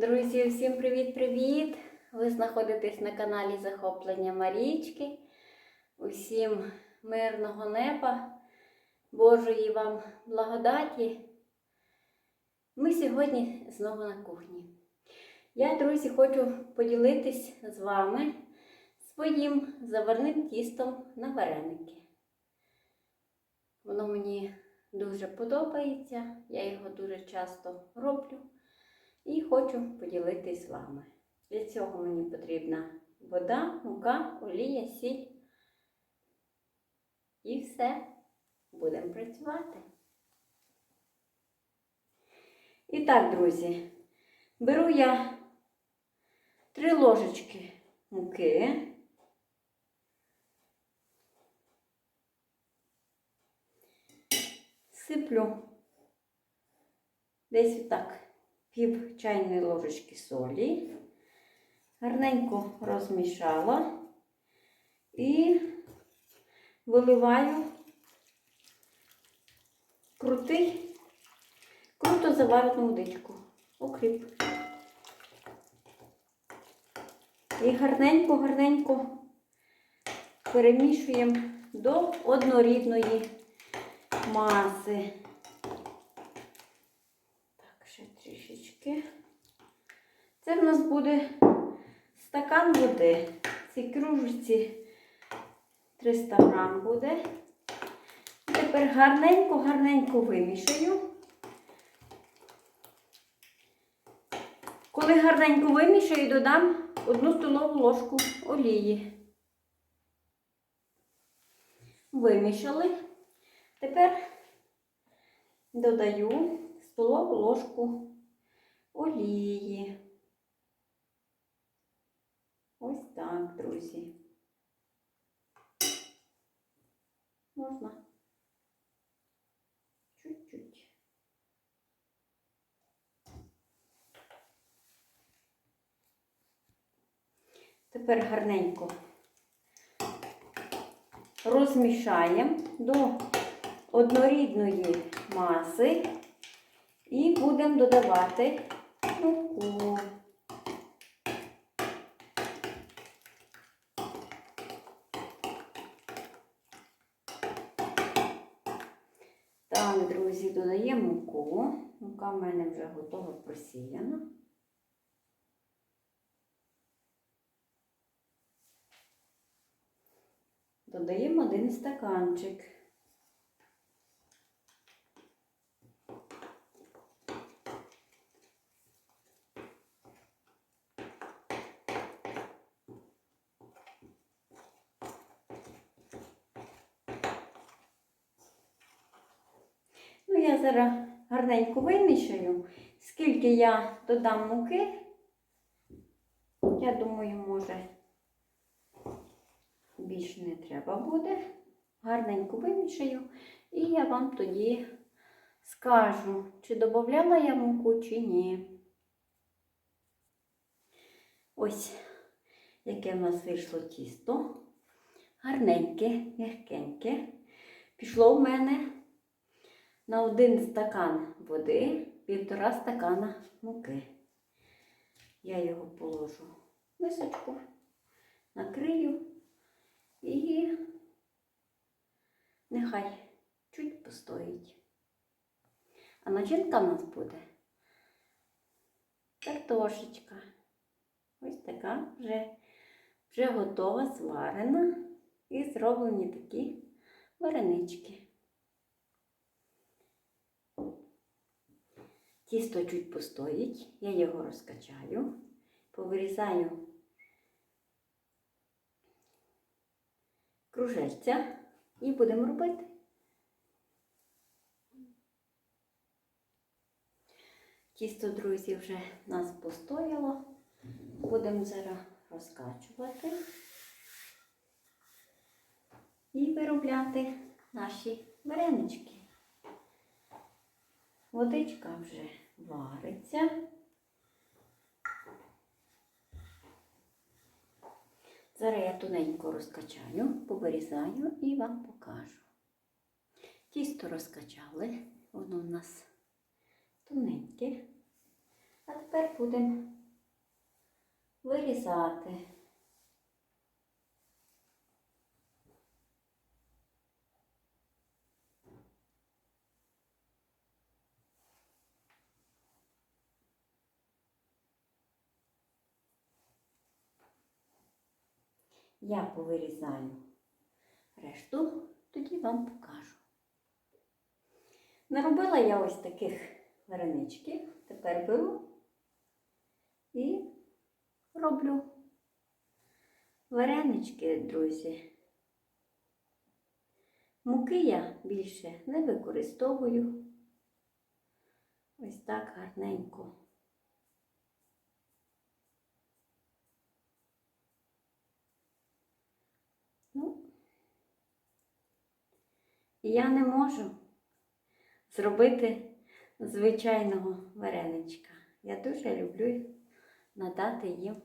Друзі, всім привіт-привіт! Ви знаходитесь на каналі Захоплення Марічки. Усім мирного неба, Божої вам благодаті. Ми сьогодні знову на кухні. Я, друзі, хочу поділитись з вами своїм заварним тістом на вареники. Воно мені дуже подобається, я його дуже часто роблю і хочу поділитись з вами. Для цього мені потрібна вода, мука, олія, сіль. І все. Будемо працювати. І так, друзі, беру я три ложечки муки. Сиплю десь так пів чайної ложечки солі. Гарненько розмішала і виливаю крутий, круто заварену водичку, окріп. І гарненько-гарненько перемішуємо до однорідної маси. Так, ще трішечки. Це в нас буде стакан води. Цій кружці 300 грам буде. І тепер гарненько-гарненько вимішаю. Коли гарненько вимішаю, додам одну столову ложку олії. Вимішали. Тепер додаю столову ложку олії. Ось так, друзі. Можна чуть-чуть. Тепер гарненько розмішаємо до однорідної маси і будемо додавати муку. Так, друзі, додаємо муку. Мука в мене вже готова просіяна. Додаємо один стаканчик. Ну, я зараз гарненько вимішаю. Скільки я додам муки, я думаю, може більш не треба буде. Гарненько вимішаю, і я вам тоді скажу, чи додавала я муку, чи ні. Ось, яке в нас вийшло тісто. Гарненьке, м'якеньке. Пішло в мене на один стакан води півтора стакана муки. Я його положу в мисочку, накрию і нехай чуть постоїть. А начинка в нас буде картошечка. Ось така вже, вже готова, зварена і зроблені такі варенички. Тісто чуть постоїть, я його розкачаю, повирізаю кружельця і будемо робити. Тісто, друзі, вже в нас постояло. Будемо зараз розкачувати і виробляти наші варенички. Водичка вже вариться. Зараз я тоненько розкачаю, повирізаю і вам покажу. Тісто розкачали, воно в нас тоненьке. А тепер будемо вирізати. Я повирізаю решту, тоді вам покажу. Наробила я ось таких вареничків. Тепер беру і роблю варенички, друзі. Муки я більше не використовую. Ось так гарненько. Ну, я не можу зробити звичайного вареничка. Я дуже люблю надати їм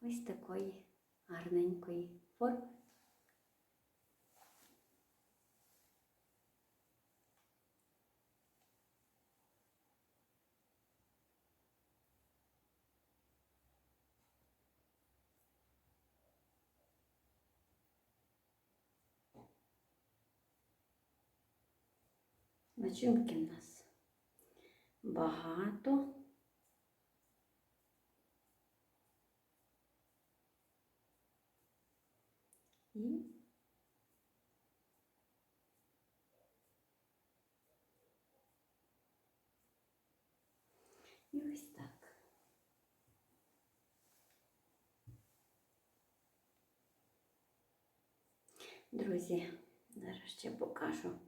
ось такої гарненької форми. Начинки в нас багато. І ось так. Друзі, зараз ще покажу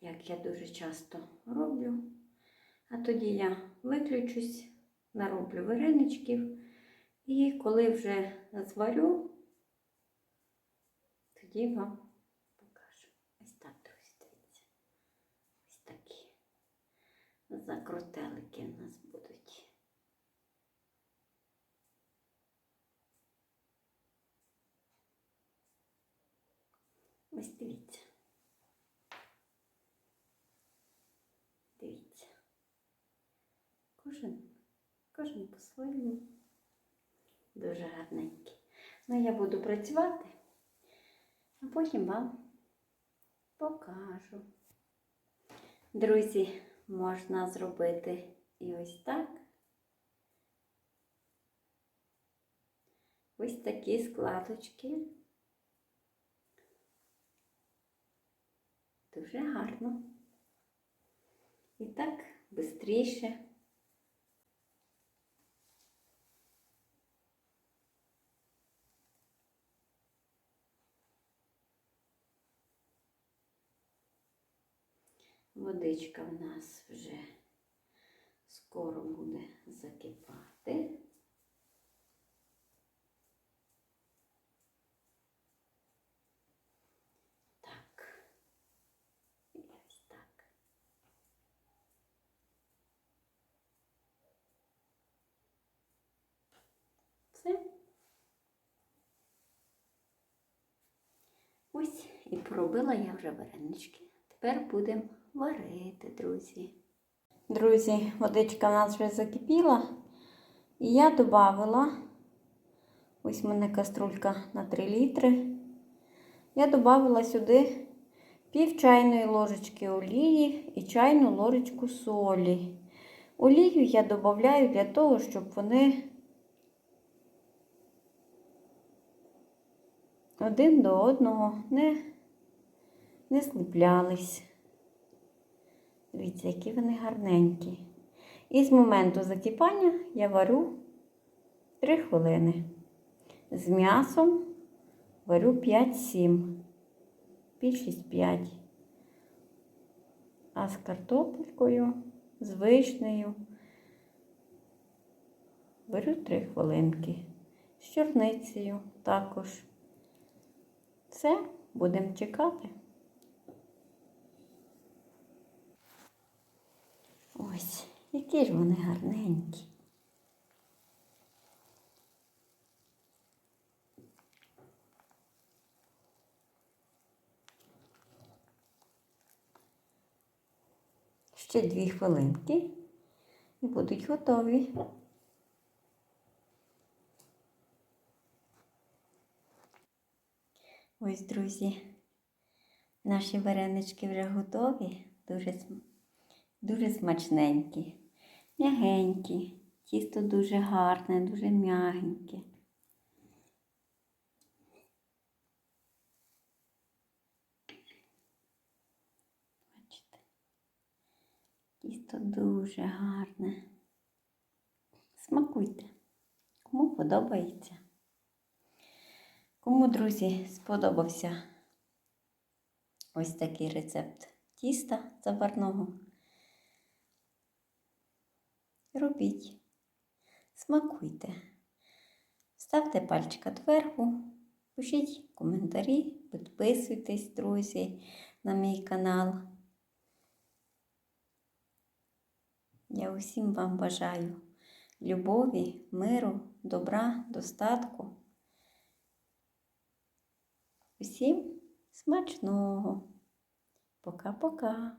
як я дуже часто роблю. А тоді я виключусь, нароблю вареничків. І коли вже зварю, тоді вам покажу. Ось так, друзі, дивіться. Ось такі закрутелики в нас будуть. Ось дивіться. Дивіться. Кожен, кожен по-своєму. Дуже гарненький. Ну, я буду працювати, а потім вам покажу. Друзі, можна зробити і ось так. Ось такі складочки. Дуже гарно. І так швидше. Водичка в нас вже скоро буде закипати. Так. Ось так. Все. Ось і поробила я вже варенички. Тепер будемо варити, друзі. Друзі, водичка в нас вже закипіла. І я додавила, ось в мене каструлька на 3 літри. Я додавила сюди пів чайної ложечки олії і чайну ложечку солі. Олію я додаю для того, щоб вони один до одного не, не зліплялись. Дивіться, які вони гарненькі. І з моменту закипання я варю 3 хвилини. З м'ясом варю 5-7, більшість 5. А з картопелькою, з вишнею варю 3 хвилинки. З чорницею також. Все, будемо чекати. Ось, які ж вони гарненькі. Ще дві хвилинки і будуть готові. Ось, друзі, наші варенички вже готові, дуже, дуже смачненькі, м'ягенькі, тісто дуже гарне, дуже м'ягеньке. Бачите, тісто дуже гарне. Смакуйте, кому подобається. Кому, друзі, сподобався ось такий рецепт тіста заварного. Робіть, смакуйте, ставте пальчика доверху, пишіть коментарі, підписуйтесь, друзі, на мій канал. Я усім вам бажаю любові, миру, добра, достатку. Усім смачного. Пока-пока.